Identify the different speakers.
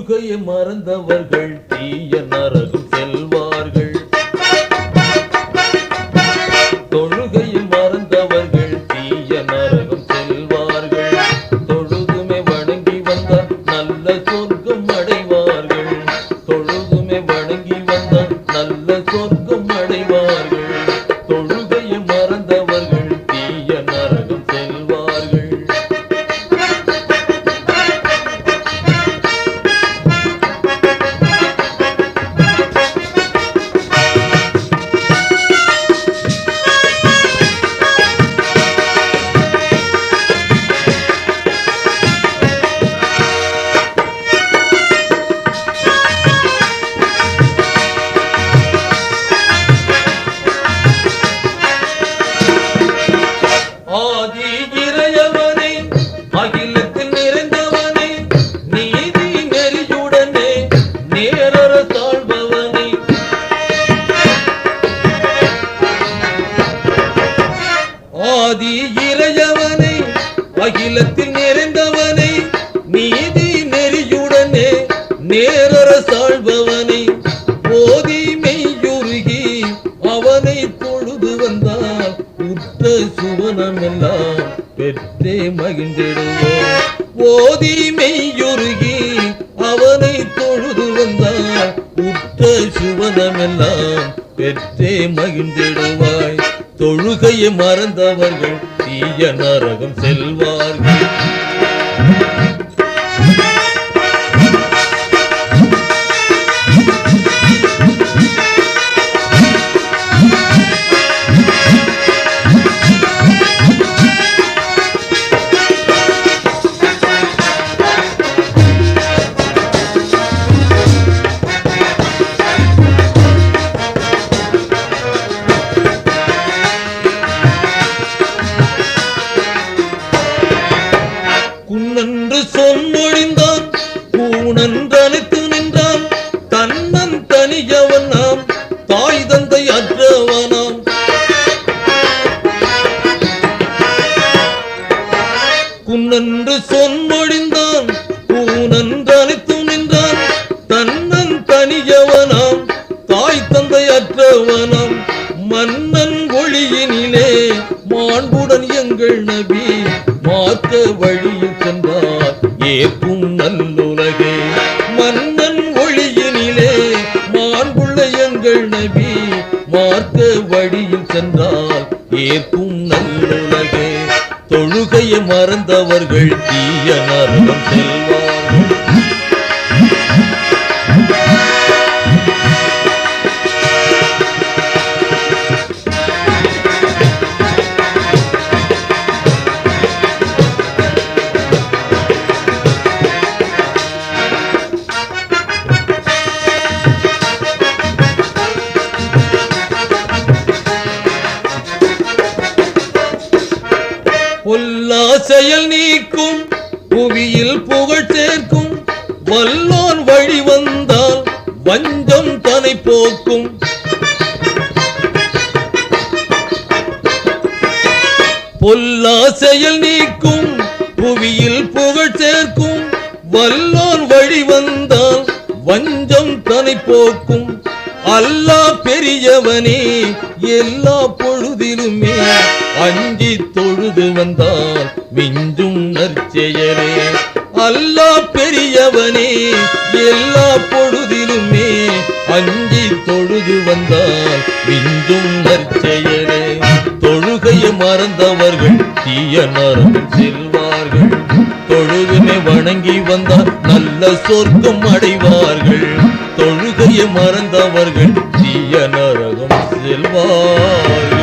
Speaker 1: தொழுகையை மறந்தவர்கள் தீயன் ஆதி இறையவனை அகிலத்தில் நிறைந்தவனை நீதி நெறியுடனே நேரர சாழ்பவனை போதி மெய்யுருகி அவனை தொழுது வந்தால் உற்ற சுவனமெல்லாம் பெற்றே மகிழ்ந்திடுவோம். போதி மெய்யுருகி அவனை தொழுது வந்தால் உற்ற சுவனமெல்லாம் பெற்றே மகிழ்ந்திடுவாய். தொழுகையை மறந்தவர்கள் தீய நரகம் செல்வார்கள். ஒழிந்தான் பூனன் தனித்து நின்றான். தன்னன் தனியவனாம். தாய் தந்தை அற்றவனாம் மன்னன் ஒளியினிலே மாண்புடன் எங்கள் நபி மாற்ற வழியில் சென்றார். ஏற்கும் நல்லுலகே மன்னன் ஒளியினிலே மாண்புள்ள எங்கள் நபி மார்க்க வழியில் சென்றார். ஏற்கும் நல்லுலகே தொழுகையை மறந்தவர்கள் தீய நரகம் செல்வார். செயல் நீக்கும் புவியில் புகழ் சேர்க்கும். வல்லோன் வழி வந்தால் வஞ்சம் தனை போக்கும். பொல்லா செயல் நீக்கும் புவியில் புகழ் சேர்க்கும். வல்லோன் வழி வந்தால் வஞ்சம் தனை போக்கும். அல்லா பெரியவனே எல்லா பொழுதிலுமே அஞ்சி தொழுது வந்தால் மிஞ்சும் நற்செயலே. அல்லா பெரியவனே எல்லா பொழுதிலுமே அஞ்சி தொழுது வந்தால் மிஞ்சும் நற்செயலே. தொழுகையை மறந்தவர்கள் தீய நரம் செல்வார்கள். தொழுதுமே வணங்கி வந்தால் நல்ல சொர்க்கம் அடைவார்கள். தொழுகையை மறந்தவர்கள் தீய நரகம் செல்வார்.